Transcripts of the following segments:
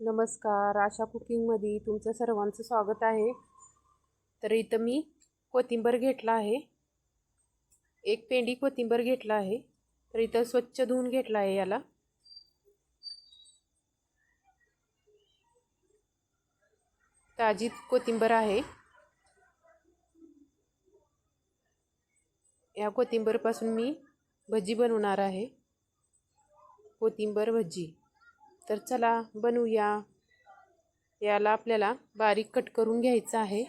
नमस्कार. आशा कुकिंगमध्ये तुमचं सर्वांचं स्वागत आहे. तर इथं मी कोथिंबर घेतला आहे. एक पेंडी कोथिंबर घेतला आहे. तर इथं स्वच्छ धुवून घेतला आहे याला. ताजी कोथिंबर आहे. या कोथिंबरपासून मी भजी बनवणार आहे. कोथिंबर भजी. तर चला बनवूया. याला आपल्याला बारीक कट करून घ्यायचं आहे.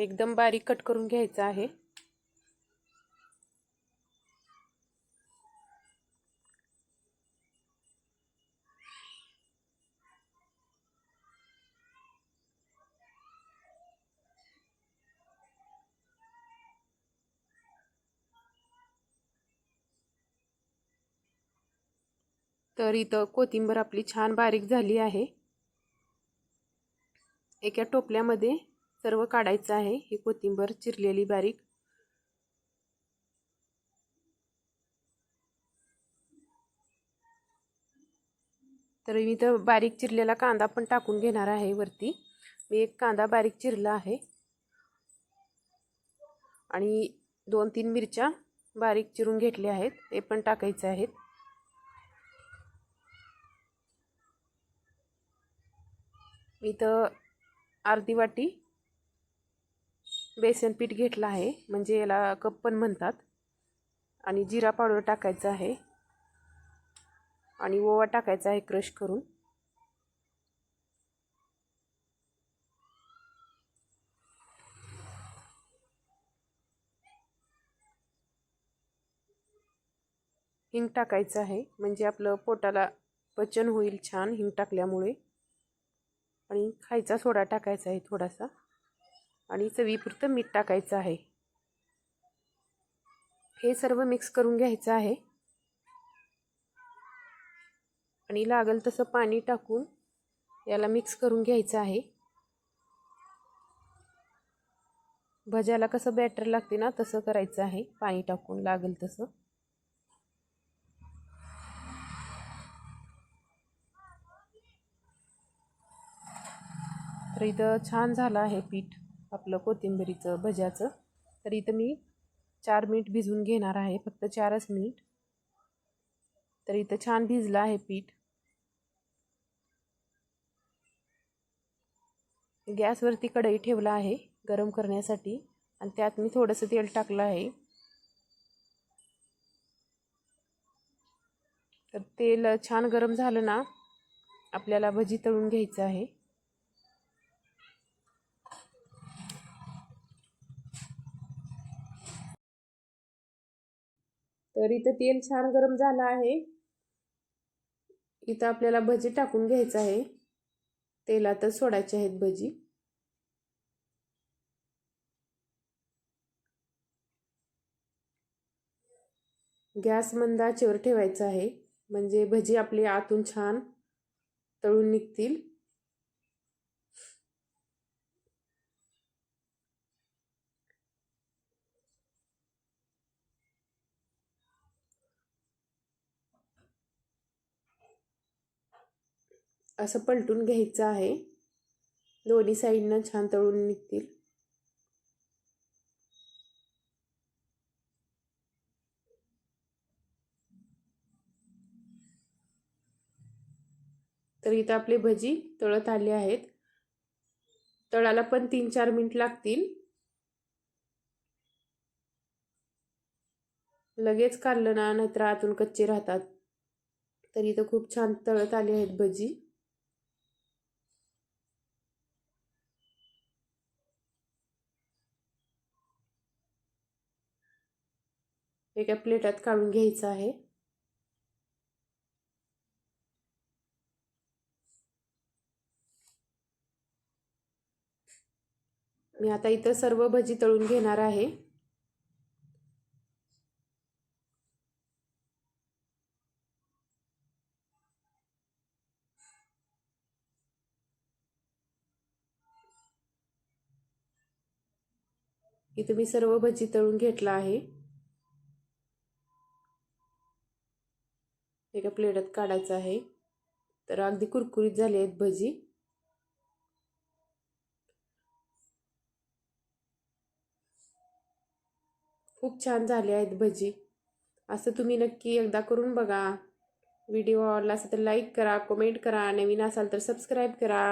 एकदम बारीक कट करून घ्यायचं आहे. तर इथं कोथिंबीर आपली छान बारीक झाली आहे. एका टोपल्यामध्ये सर्व काढायचं आहे. ही कोथिंबर चिरलेली बारीक. तर मी तर बारीक चिरलेला कांदा पण टाकून घेणार आहे वरती. मी एक कांदा बारीक चिरला आहे. आणि दोन तीन मिरच्या बारीक चिरून घेतल्या आहेत. ते पण टाकायचे आहेत. इथं अर्धी वाटी बेसन पीठ घेतलं आहे. म्हणजे याला कप पण म्हणतात. आणि जिरा पावडर टाकायचा आहे. आणि ओवा टाकायचा आहे क्रश करून. हिंग टाकायचं आहे. म्हणजे आपलं पोटाला पचन होईल छान हिंग टाकल्यामुळे. आणि खायचा सोडा टाकायचा आहे थोडासा. आणि चवीपुरतं मीठ टाकायचं आहे. हे सर्व मिक्स करून घ्यायचं आहे. आणि लागल तसं पाणी टाकून याला मिक्स करून घ्यायचं आहे. भज्याला कसं बॅटर लागते ना तसं करायचं आहे. पाणी टाकून लागेल तसं. तर इथं छान झालं आहे पीठ. आपलं कोथिंबिरीचं भज्याचं. तर इथं मी चार मिनिट भिजवून घेणार आहे फक्त चारच मिनिट तर इथं छान भिजलं आहे पीठ. गॅसवरती कढई ठेवला आहे गरम करण्यासाठी आणि त्यात मी थोडंसं तेल टाकलं आहे. तर तेल छान गरम झालं ना आपल्याला भजी तळून घ्यायचं आहे. तर इथं तेल छान गरम झालं आहे. इथं आपल्याला भजी टाकून घ्यायचं आहे. तेलातच सोडायचे आहेत भजी. गॅस मंद आचेवर ठेवायचा आहे. म्हणजे भजी आपली आतून छान तळून निघतील. असं पलटून घ्यायचं आहे. दोन्ही साईडनं छान तळून निघतील. तर इथं आपले भजी तळत आले आहेत. तळाला पण तीन चार मिनिट लागतील. लगेच काढलं ना नाहीतर आतून कच्चे राहतात. तर इथं खूप छान तळत आले आहेत भजी. एका प्लेटात काढून घ्यायचं आहे. मी आता इथं सर्व भजी तळून घेणार आहे. इथं मी सर्व भजी तळून घेतला आहे. एका प्लेटात काढायचं आहे. तर अगदी कुरकुरीत झाले आहेत भजी. खूप छान झाले आहेत भजी. असं तुम्ही नक्की एकदा करून बघा. व्हिडिओ आवडला असेल तर लाईक करा कमेंट करा. नवीन असाल तर सबस्क्राईब करा.